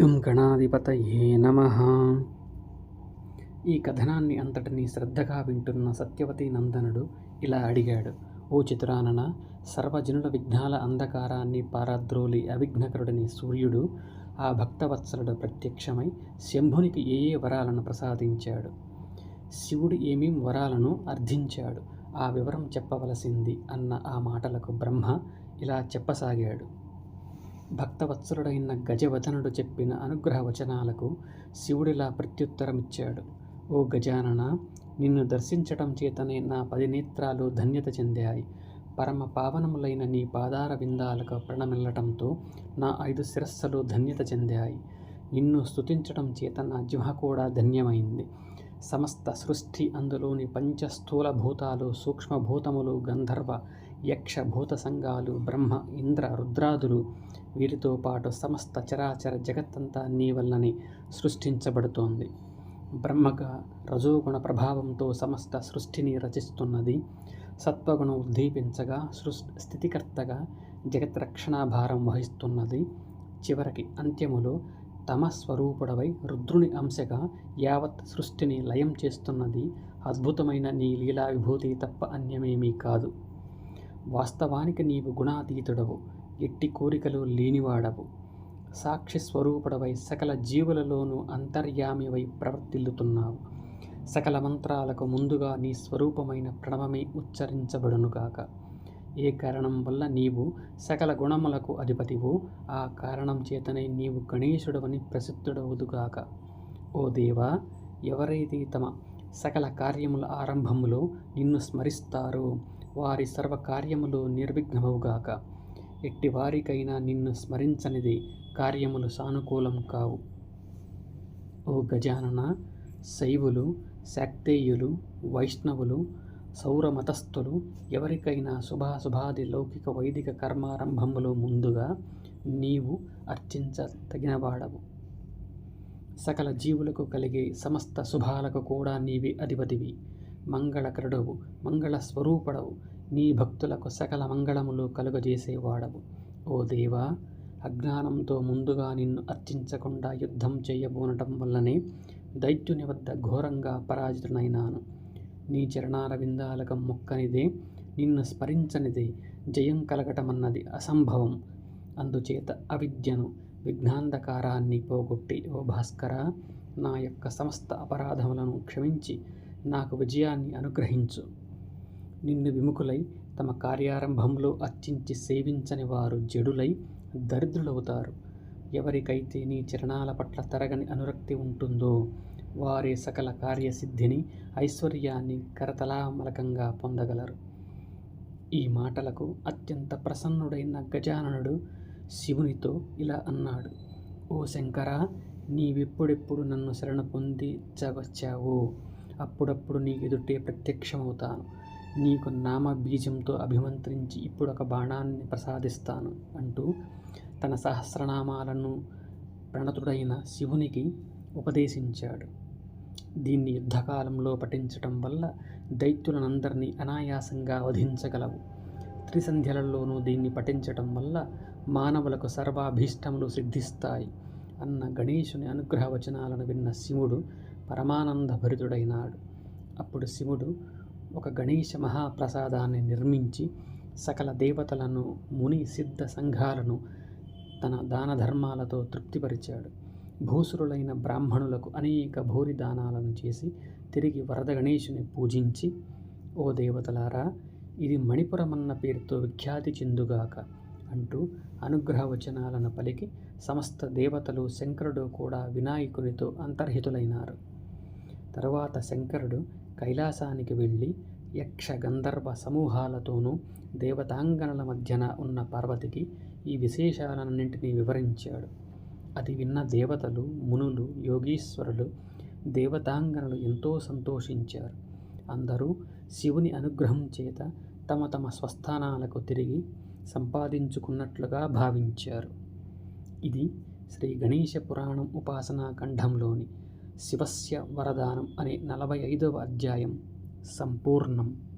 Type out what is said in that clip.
గం గణాధిపతయే నమ. ఈ కథనాన్ని అంతటినీ శ్రద్ధగా వింటున్న సత్యవతి నందనుడు ఇలా అడిగాడు. ఓ చిత్రానన సర్వజనుల విఘ్నాల అంధకారాన్ని పారద్రోలి అవిఘ్నకరుడని సూర్యుడు ఆ భక్తవత్సలుడు ప్రత్యక్షమై శంభునికి ఏ ఏ వరాలను ప్రసాదించాడు? శివుడు ఏమేం వరాలను అర్థించాడు ఆ వివరం చెప్పవలసింది అన్న ఆ మాటలకు బ్రహ్మ ఇలా చెప్పసాగాడు. భక్తవత్సరుడైన గజవదనుడు చెప్పిన అనుగ్రహ వచనాలకు శివుడిలా ప్రత్యుత్తరమిచ్చాడు. ఓ గజానన నిన్ను దర్శించటం చేతనే నా పది నేత్రాలు ధన్యత చెందాయి. పరమ పావనములైన నీ పాదార విందాలకు ప్రణమిల్లటంతో నా ఐదు శిరస్సులు ధన్యత చెందాయి. నిన్ను స్తుతించటం చేత నా జిహ కూడా ధన్యమైంది. సమస్త సృష్టి అందులోని పంచస్థూల భూతాలు సూక్ష్మభూతములు గంధర్వ యక్ష భూత సంఘాలు బ్రహ్మ ఇంద్ర రుద్రాదులు వీరితో పాటు సమస్త చరాచర జగత్తంతా నీ వల్లనే సృష్టించబడుతోంది. బ్రహ్మగా రజోగుణ ప్రభావంతో సమస్త సృష్టిని రచిస్తున్నది. సత్వగుణం ఉద్దీపించగా సృష్టి స్థితికర్తగా జగత్ రక్షణాభారం వహిస్తున్నది. చివరికి అంత్యములో తమ స్వరూపుడవై రుద్రుని అంశగా యావత్ సృష్టిని లయం చేస్తున్నది. అద్భుతమైన నీ లీలా విభూతి తప్ప అన్యమేమీ కాదు. వాస్తవానికి నీవు గుణాతీతుడవు ఎట్టి కోరికలు లేనివాడవు. సాక్షి స్వరూపుడవై సకల జీవులలోనూ అంతర్యామివై ప్రవర్తిల్లుతున్నావు. సకల మంత్రాలకు ముందుగా నీ స్వరూపమైన ప్రణవమే ఉచ్చరించబడునుగాక. ఏ కారణం వల్ల నీవు సకల గుణములకు అధిపతివు ఆ కారణం చేతనే నీవు గణేశుడవని ప్రసిద్ధుడవుదుగాక. ఓ దేవా ఎవరైతే తమ సకల కార్యముల ఆరంభములో నిన్ను స్మరిస్తారో వారి సర్వ కార్యములు నిర్విఘ్నమవుగాక ఎట్టి వారికైనా నిన్ను స్మరించనిది కార్యములు సానుకూలం కావు. ఓ గజానన శైవులు శాక్తేయులు వైష్ణవులు సౌరమతస్థులు ఎవరికైనా శుభాశుభాది లౌకిక వైదిక కర్మారంభములో ముందుగా నీవు అర్చించ తగినవాడవు సకల జీవులకు కలిగే సమస్త శుభాలకు కూడా నీవి అధిపతివి. మంగళకరుడవు మంగళ స్వరూపుడవు నీ భక్తులకు సకల మంగళములు కలుగజేసేవాడవు. ఓ దేవా అజ్ఞానంతో ముందుగా నిన్ను అర్చించకుండా యుద్ధం చేయబోనటం వల్లనే దైత్యుని వద్ద ఘోరంగా పరాజితునైనాను నీ చరణారవిందాలకు మొక్కనిదే నిన్ను స్మరించనిదే జయం కలగటమన్నది అసంభవం. అందుచేత అవిద్యను విఘ్నాంధకారాన్ని పోగొట్టి ఓ భాస్కర నా యొక్క సమస్త అపరాధములను క్షమించి నాకు విజయాన్ని అనుగ్రహించు. నిన్ను విముఖులై తమ కార్యారంభంలో అర్చించి సేవించని వారు జడులై దరిద్రులవుతారు. ఎవరికైతే నీ చరణాల పట్ల తరగని అనురక్తి ఉంటుందో వారే సకల కార్యసిద్ధిని ఐశ్వర్యాన్ని కరతలామలకంగా పొందగలరు. ఈ మాటలకు అత్యంత ప్రసన్నుడైన గజాననుడు శివునితో ఇలా అన్నాడు. ఓ శంకరా నీవెప్పుడెప్పుడు నన్ను శరణ పొందించవచ్చావో అప్పుడప్పుడు నీ ఎదుటే ప్రత్యక్షమవుతాను. నీకు నామ బీజంతో అభిమంత్రించి ఇప్పుడు ఒక బాణాన్ని ప్రసాదిస్తాను అంటూ తన సహస్రనామాలను ప్రణతుడైన శివునికి ఉపదేశించాడు. దీన్ని యుద్ధకాలంలో పఠించటం వల్ల దైత్యులనందరినీ అనాయాసంగా వధించగలవు. త్రిసంధ్యలలోనూ దీన్ని పఠించటం వల్ల మానవులకు సర్వాభీష్టములు సిద్ధిస్తాయి అన్న గణేశుని అనుగ్రహ వచనాలను విన్న శివుడు పరమానంద భరితుడైనాడు అప్పుడు శివుడు ఒక గణేశ మహాప్రసాదాన్ని నిర్మించి సకల దేవతలను ముని సిద్ధ సంఘాలను తన దాన ధర్మాలతో తృప్తిపరిచాడు. భూసురులైన బ్రాహ్మణులకు అనేక భూరి దానాలను చేసి తిరిగి వరద గణేషుని పూజించి ఓ దేవతలారా ఇది మణిపురమన్న పేరుతో విఖ్యాతి చెందుగాక అంటూ అనుగ్రహ వచనాలను పలికి సమస్త దేవతలు శంకరుడు కూడా వినాయకునితో అంతర్హితులైనారు. తరువాత శంకరుడు కైలాసానికి వెళ్ళి యక్ష గంధర్వ సమూహాలతోనూ దేవతాంగనల మధ్యన ఉన్న పార్వతికి ఈ విశేషాలన్నింటినీ వివరించాడు. అది విన్న దేవతలు మునులు యోగీశ్వరులు దేవతాంగనలు ఎంతో సంతోషించారు. అందరూ శివుని అనుగ్రహం చేత తమ తమ స్వస్థానాలకు తిరిగి సంపాదించుకున్నట్లుగా భావించారు. ఇది శ్రీ గణేశ పురాణం ఉపాసనా ఖండంలోని శివస్య వరదానం అనే నలభై ఐదవ అధ్యాయం సంపూర్ణం.